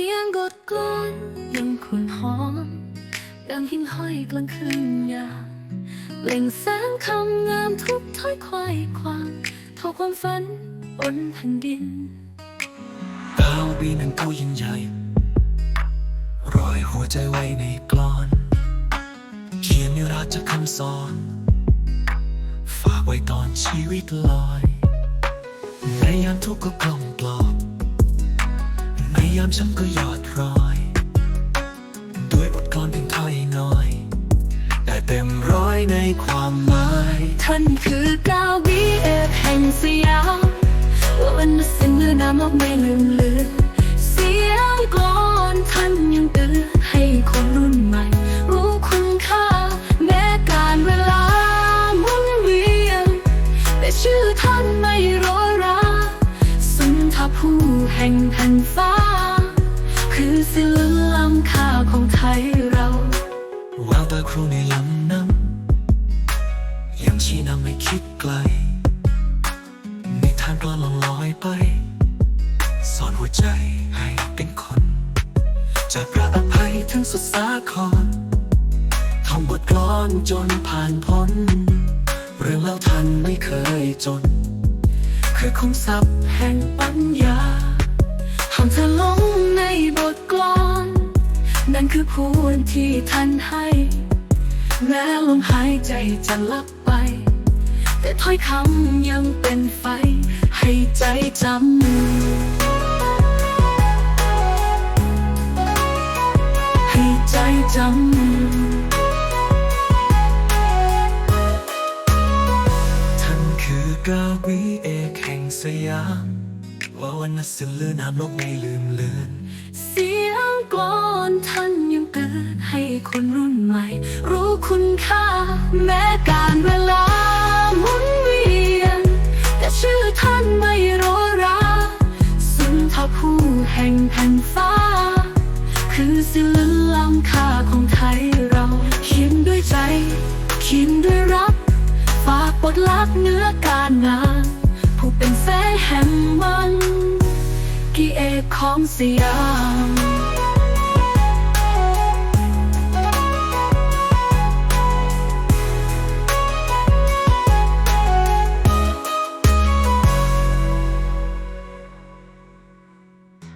สียงกดกลอนยังคุ้นหอมดังหิ่งห้อยกลางคืนยามเปล่งแสงคำงามทุกถ้อยควายความทอความฝันบนแผ่นดินดาวปีนั้นผู้ยิ่งใหญ่รอยหัวใจไว้ในกลอนเขียนนิรันดร์จากคำสอน ฝากไว้ตอนชีวิตลอย ในยามทุกข์ก็กล่อมปลอนามช้ำก็หยอดรอย ด้วยบทกลอนเพียงถ้อยน้อยแต่เต็มร้อยในความหมาย ท่านคือดาวบีเอกแห่งสยามวันสิ้นเลือนามโลกไม่ลืมเลือนเสียงกลอนท่านยังเตือนให้คนรุ่นใหม่ รู้คุณค่า แม้การเวลาหมุนเวียนแต่ชื่อท่านไม่รยรา สุนทรภูแห่งแผ่นฟ้า คือศิลล้ำค่าของไทยเราแววตาครูในลำน้ำยังชี้นำไม่คิดไกลในทางกลอนลองลอยไป สอนหัวใจให้เป็นคน จากพระอภัยถึงสุดสาครท่องบทกลอนจนผ่านพ้น เรื่องเล่าท่านไม่เคยจน คือคงศัพท์แห่งปัญญา ควนที่ท่านให้ แม้ลมหายใจจะลับไป แต่ถ้อยคำยังเป็นไฟ ให้ใจจำ ให้ใจจำ ท่านคือกาวีเอกแห่งสยาม ว่าวันนั้นสิลือนามโลกไม่ลืมเลือน กลอนท่านยังเตือนให้คนรุ่นใหม่ รู้คุณค่า แม้การเวลาหมุนเวียน แต่ชื่อท่านไม่โรยราสุนทรภู่แห่งแผ่นฟ้า คือศิลล้ำค่าของไทยเราเขียนด้วยใจเขียนด้วยรักฝากบทลักเนื้อการงาน ผู้เป็นแสงแห่งมันกี่เอกของสยาม